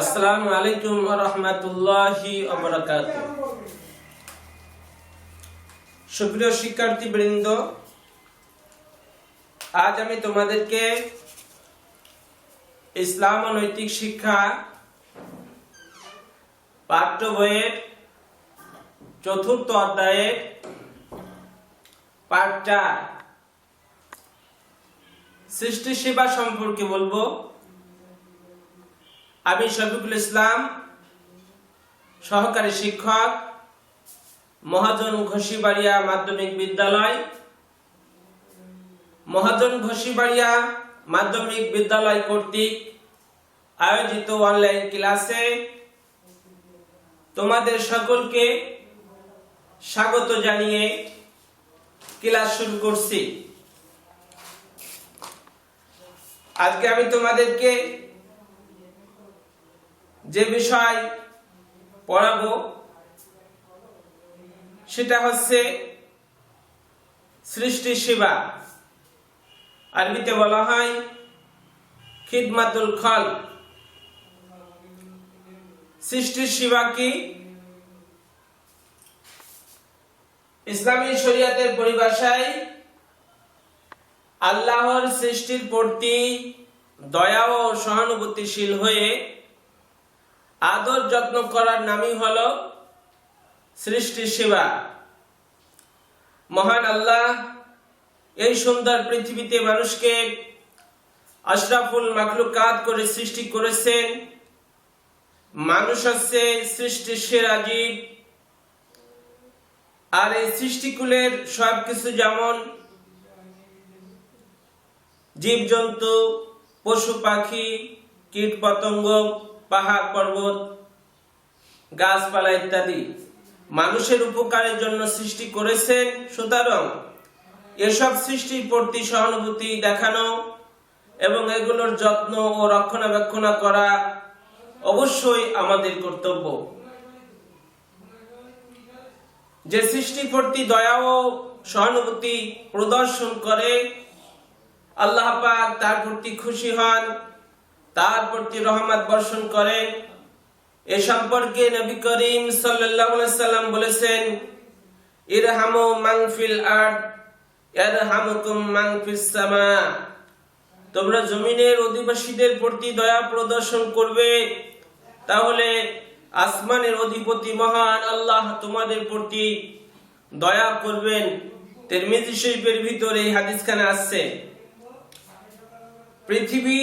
আসসালামু আলাইকুম রহমতুল্লাহি সুপ্রিয় শিক্ষার্থী বৃন্দ আজ আমি তোমাদেরকে ইসলাম ও নৈতিক শিক্ষা পাঠ্য বইয়ের চতুর্থ অধ্যায়ের পাঠ চার। সৃষ্টি সেবা সম্পর্কে বলব। আমি শফিকুল ইসলাম, সহকারী শিক্ষক, মহাজন ঘষিবাড়িয়া মাধ্যমিক বিদ্যালয়। মহাজন ঘষিবাড়িয়া মাধ্যমিক বিদ্যালয় কর্তৃক আয়োজিত অনলাইন ক্লাসে তোমাদের সকলকে স্বাগত জানিয়ে ক্লাস শুরু করছি। আজকে আমি তোমাদেরকে যে বিষয় পড়াবো, সেটা হচ্ছে সৃষ্টি সেবা আরবিতে বলা হয় খিদমাতুল খল সৃষ্টির সেবা কি? ইসলামী শরিয়াতের পরিভাষায় আল্লাহর সৃষ্টির প্রতি দয়া ও সহানুভূতিশীল হয়ে আদর যত্ন করার নামই হল সৃষ্টি সেবা মহান আল্লাহ, এই সুন্দর পৃথিবীতে মানুষকে আশরাফুল মাখলুকাত করে সৃষ্টি করেছেন। মানুষ হচ্ছে সৃষ্টির সেরা জীব আর এই সৃষ্টিকুলের সবকিছু যেমন জীবজন্তু, পশু পাখি কীট পতঙ্গ পাহাড়, পর্বত, গাছপালা ইত্যাদি। মানুষের উপকারের জন্য সৃষ্টি করেছেন সুতরাং এসব সৃষ্টির প্রতি সহানুভূতি দেখানো এবং এগুলোর যত্ন ও রক্ষণাবেক্ষণ করা অবশ্যই আমাদের কর্তব্য। যে সৃষ্টির প্রতি দয়া ও সহানুভূতি প্রদর্শন করে, আল্লাহ পাক তার প্রতি খুশি হন। তার প্রতি রহমত বর্ষণ করেন এ সম্পর্কে নবী করিম সাল্লাম বলেছেন, ইরহামু ফিল আরদ, ইয়ারহামুকুম সামা। তোমরা জমিনের অধিবাসীদের প্রতি দয়া প্রদর্শন করবে। তাহলে আসমানের অধিপতি মহান আল্লাহ তোমাদের প্রতি দয়া করবেন। তিরমিজি শরীফের ভিতরে হাদিসখানে আসছে। পৃথিবী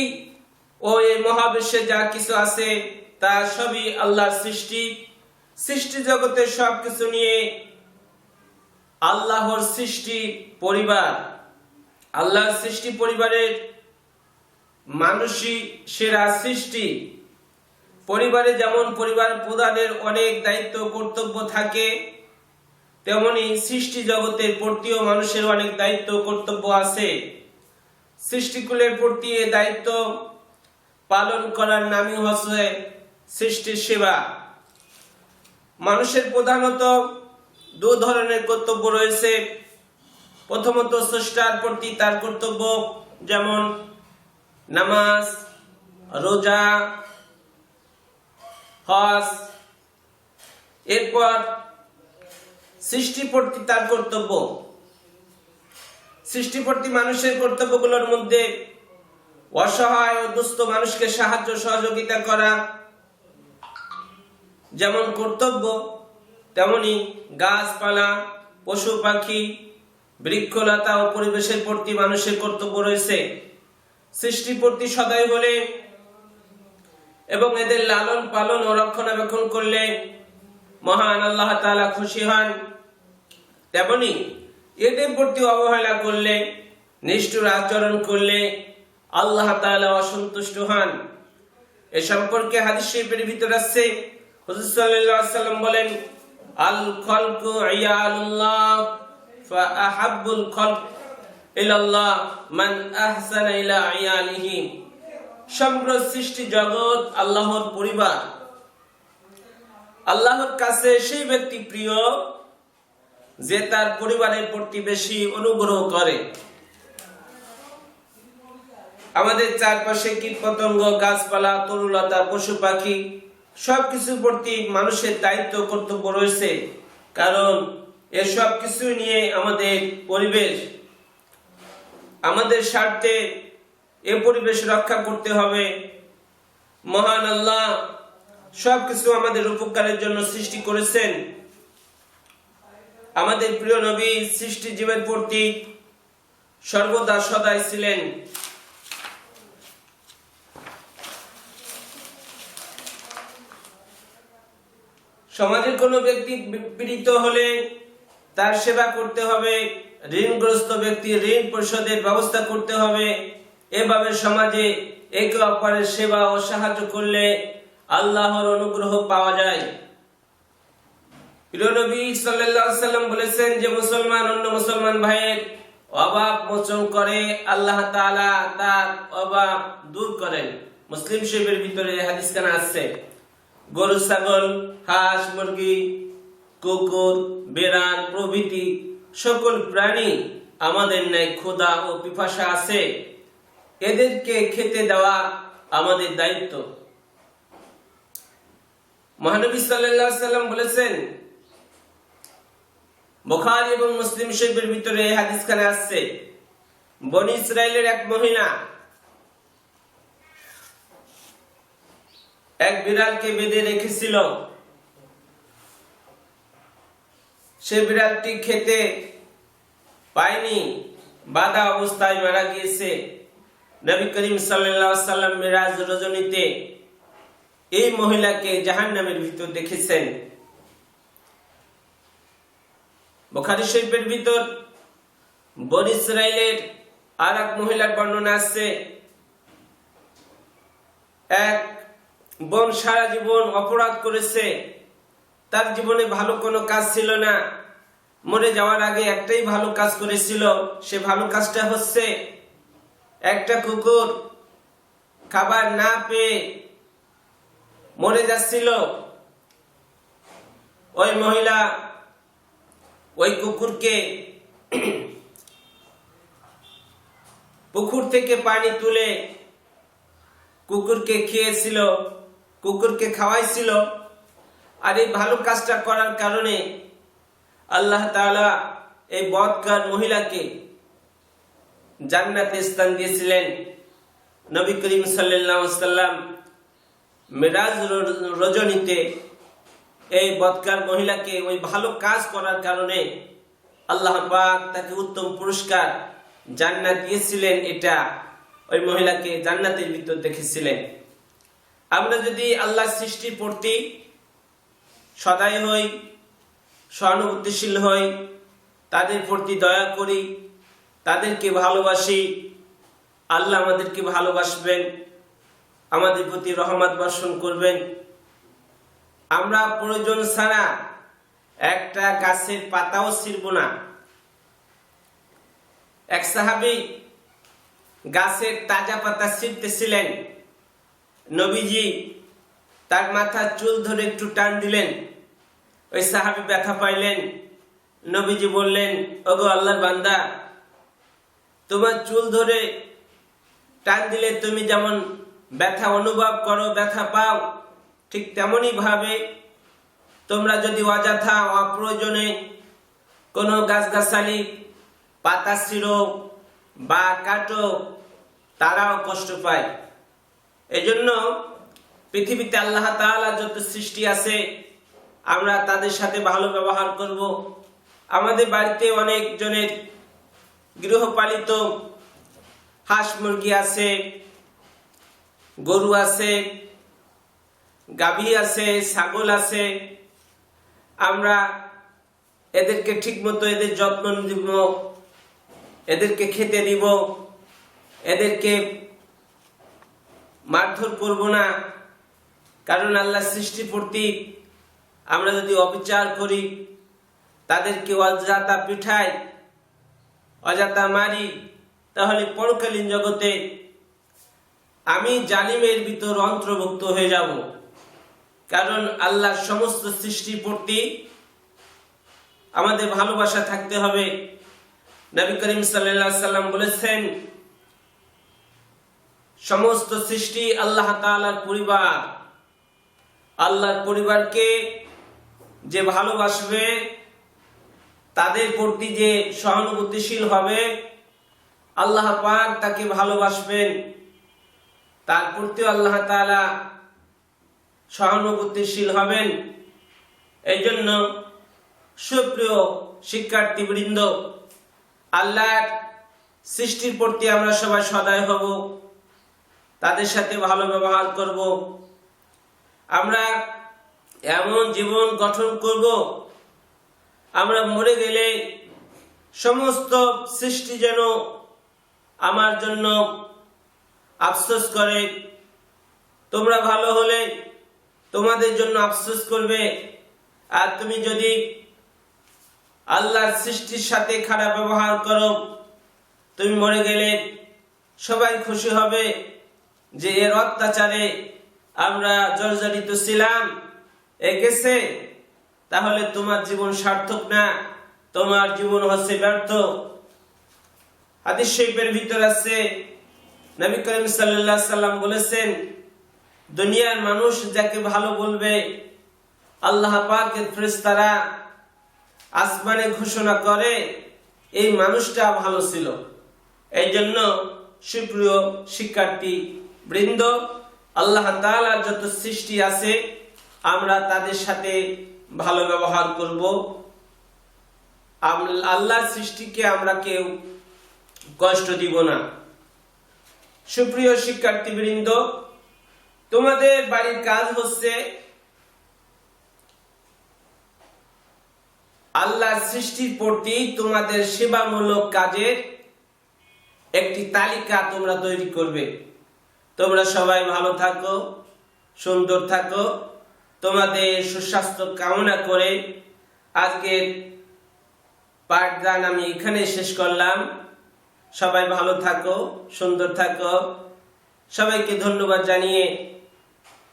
ও এই মহাবিশ্বে যা কিছু আছে, তা সবই আল্লাহর সৃষ্টি। সৃষ্টি জগতের সবকিছু নিয়ে আল্লাহর সৃষ্টি পরিবার। আল্লাহর সৃষ্টি পরিবারের মানুষই সেরা সৃষ্টি। পরিবারে যেমন পরিবার প্রধানের অনেক দায়িত্ব, কর্তব্য থাকে, তেমনি সৃষ্টি জগতের প্রতিও মানুষের অনেক দায়িত্ব, কর্তব্য আছে। সৃষ্টিকুলের প্রতি এ দায়িত্ব পালন করার নামই হচ্ছে সৃষ্টির সেবা। মানুষের প্রধানত দু ধরনের কর্তব্য রয়েছে। প্রথমত স্রষ্টার প্রতি তার কর্তব্য, যেমন নামাজ, রোজা, হজ। এরপর সৃষ্টি প্রতি তার কর্তব্য। সৃষ্টিপ্রতি মানুষের কর্তব্যগুলোর মধ্যে অসহায় দুস্থ মানুষকে সাহায্য সহযোগিতা করা যেমন কর্তব্য, তেমনি গাছপালা, পশু পাখি, বৃক্ষলতা ও পরিবেশের প্রতি মানুষের কর্তব্য রয়েছে। সৃষ্টির প্রতি সদয় হলে এবং এদের লালন পালন ও রক্ষণাবেক্ষণ করলে মহান আল্লাহ তাআলা খুশি হন। তেমনি এদের প্রতি অবহেলা করলে, নিষ্ঠুর আচরণ করলে আল্লাহ তাআলা অসন্তুষ্ট হন। এ সম্পর্কে হাদিস শরীফের ভিতর আছে, হুজুর সাল্লাল্লাহু আলাইহি সাল্লাম বলেন, আল খলকু ইয়ালুল্লাহ, ফা আহাব্বুল খলক ইলাল্লাহ, মান আহসানা ইলা ইয়ালিহি। সমগ্র সৃষ্টি জগৎ আল্লাহর পরিবার। আল্লাহর কাছে সেই ব্যক্তি প্রিয়, যে তার পরিবারের প্রতি বেশি অনুগ্রহ করে। আমাদের চারপাশে কীট পতঙ্গ গাছপালা, তরুলতা, পশু পাখি, সবকিছুর প্রতি মানুষের দায়িত্ব, কর্তব্য রয়েছে। কারণ এসব কিছু নিয়ে আমাদের পরিবেশ, আমাদের স্বার্থে এ পরিবেশ রক্ষা করতে হবে। মহান আল্লাহ সবকিছু আমাদের উপকারের জন্য সৃষ্টি করেছেন। আমাদের প্রিয় নবী সৃষ্টি জীবের প্রতি সর্বদা সদাই ছিলেন। সমাজের কোনো ব্যক্তি পীড়িত হলে তার সেবা করতে হবে, ঋণগ্রস্ত ব্যক্তি ঋণ পরিশোধের ব্যবস্থা করতে হবে। এভাবে সমাজে একে অপরের সেবা ও সাহায্য করলে আল্লাহর অনুগ্রহ পাওয়া যায়। প্রিয় নবী সাল্লাম বলেছেন যে মুসলমান, অন্য মুসলমান ভাইয়ের অভাব মোচন করে, আল্লাহ তাআলা তার অভাব দূর করেন। মুসলিম শরীফের ভিতরে হাদিস খানা আছে। গরু, ছাগল, হাঁস, মুরগি, কুকুর, বেড়াল, প্রভৃতি সকল প্রাণী আমাদের ন্যায় ক্ষুধা ও পিপাসা আছে। এদেরকে খেতে দেওয়া আমাদের দায়িত্ব। মহানবী আলাইহি সাল্লাম বলেছেন, বুখারী এবং মুসলিম শরীফের ভিতরে এই হাদিসখানে আসছে, বনি ইসরায়েলের এক মহিলা এক বিড়ালকে বেঁধে রেখেছিল। সে বিড়ালটি খেতে পায়নি। বাধা অবস্থায় মারা গিয়েছে। নবী করিম সাল্লাম মিরাজ রজনীতে এই মহিলাকে জাহান্নামের ভিতর দেখেছেন। বুখারী শরীফের ভিতর বন ইসরায়েলের আর এক মহিলার বর্ণনা আছে। এক বোন সারা জীবন অপরাধ করেছে। তার জীবনে ভালো কোনো কাজ ছিল না। মরে যাওয়ার আগে একটাই ভালো কাজ করেছিল, সে ভালো কাজটা হচ্ছে একটা কুকুর খাবার না পেয়ে মরে যাচ্ছিল। ওই মহিলা ওই কুকুরকে পুকুর থেকে পানি তুলে কুকুরকে খেয়েছিল। কুকুরকে খাওয়াইছিল। আর এই ভালো কাজটা করার কারণে আল্লাহ তাআলা এই বদকার মহিলাকে জান্নাতে স্থান দিয়েছিলেন। নবী করিম সাল্লাম মেরাজ রজনীতে এই বদকার মহিলাকে ওই ভালো কাজ করার কারণে আল্লাহ পাক তাকে উত্তম পুরস্কার জান্নাত দিয়েছিলেন। এটা ওই মহিলাকে জান্নাতের ভিতর দেখেছিলেন। আমরা যদি আল্লাহ সৃষ্টির প্রতি সদাই হই সহানুভূতিশীল হই, তাদের প্রতি দয়া করি, তাদেরকে ভালোবাসি, আল্লাহ আমাদেরকে ভালোবাসবেন, আমাদের প্রতি রহমত বর্ষণ করবেন। আমরা প্রয়োজন ছাড়া একটা গাছের পাতাও ছিড়ব না। এক সাহাবি গাছের তাজা পাতা ছিঁড়তেছিলেন। নবীজি তার মাথার চুল ধরে একটু টান দিলেন। ওই সাহাবি ব্যথা পাইলেন। নবীজি বললেন, ওগো আল্লাহর বান্দা, তোমার চুল ধরে টান দিলে তুমি যেমন ব্যথা অনুভব করো, ব্যথা পাও, ঠিক তেমনই ভাবে তোমরা যদি অযথা, অপ্রয়োজনে কোনো গাছগাছালি পাতা ছিঁড়ো বা কাটো, তারাও কষ্ট পায়। এজন্য পৃথিবীতে আল্লাহ তাআলা যত সৃষ্টি আছে, আমরা তাদের সাথে ভালো ব্যবহার করব। আমাদের বাড়িতে অনেক জনের গৃহপালিত হাঁস মুরগি আছে, গরু আছে, গাভী আছে, ছাগল আছে। আমরা এদেরকে ঠিক মতো এদের যত্ন দিব এদেরকে খেতে দিব, এদেরকে মারধর করব না। কারণ আল্লাহ সৃষ্টি প্রতি আমরা যদি অবিচার করি, তাদেরকে অজাতা পিঠাই অজাতা মারি, তাহলে পরকালীন জগতে আমি জালিমের ভিতর অন্তর্ভুক্ত হয়ে যাব। কারণ আল্লাহ সমস্ত সৃষ্টির প্রতি আমাদের ভালোবাসা থাকতে হবে। নবী করিম সাল্লাম বলেছেন সমস্ত সৃষ্টি আল্লাহ তাআলার পরিবার। আল্লাহর পরিবারকে যে ভালোবাসবে, তাদের প্রতি যে সহানুভূতিশীল হবে, আল্লাহ পাক তাকে ভালোবাসবেন। তার প্রতিও আল্লাহ তাআলা সহানুভূতিশীল হবেন। এই জন্য সুপ্রিয় শিক্ষার্থীবৃন্দ, আল্লাহর সৃষ্টির প্রতি আমরা সবাই সদয় হব। তাদের সাথে ভালো ব্যবহার করব। আমরা এমন জীবন গঠন করব, আমরা মরে গেলে সমস্ত সৃষ্টি যেন আমার জন্য আফসোস করে। তোমরা ভালো হলে তোমাদের জন্য আফসোস করবে। আর তুমি যদি আল্লাহর সৃষ্টির সাথে খারাপ ব্যবহার করো, তুমি মরে গেলে সবাই খুশি হবে। যে এর অত্যাচারে আমরা জর্জরিত ছিলাম, এ তাহলে তোমার জীবন সার্থক না? তোমার জীবন হচ্ছে ব্যর্থ। হাদিস শরীফের ভিতর আছে, নবী করিম সাল্লাল্লাহু সাল্লাম বলেছেন, দুনিয়ার মানুষ যাকে ভালো বলবে, আল্লাহ পাকের ফেরেশতারা আসমানে ঘোষণা করে, এই মানুষটা ভালো ছিল। এই জন্য সুপ্রিয় শিক্ষার্থী বৃন্দ, আল্লাহ তাআলার যত সৃষ্টি আছে, আমরা তাদের সাথে ভালো ব্যবহার করব। আল্লাহর সৃষ্টিকে আমরা কেউ কষ্ট দিব না। সুপ্রিয় শিক্ষার্থী বৃন্দ তোমাদের বাড়ির কাজ হচ্ছে আল্লাহর সৃষ্টির প্রতি তোমাদের সেবামূলক কাজের একটি তালিকা তোমরা তৈরি করবে। তোমরা সবাই ভালো থাকো, সুন্দর থাকো। তোমাদের সুস্বাস্থ্য কামনা করে আজকের পাঠদান আমি এখানে শেষ করলাম। সবাই ভালো থাকো, সুন্দর থাকো। সবাইকে ধন্যবাদ জানিয়ে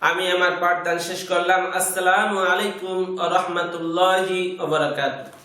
আমি আমার পাঠদান শেষ করলাম। আসসালামু আলাইকুম রহমতুল্লাহি ওবরাকাতুহ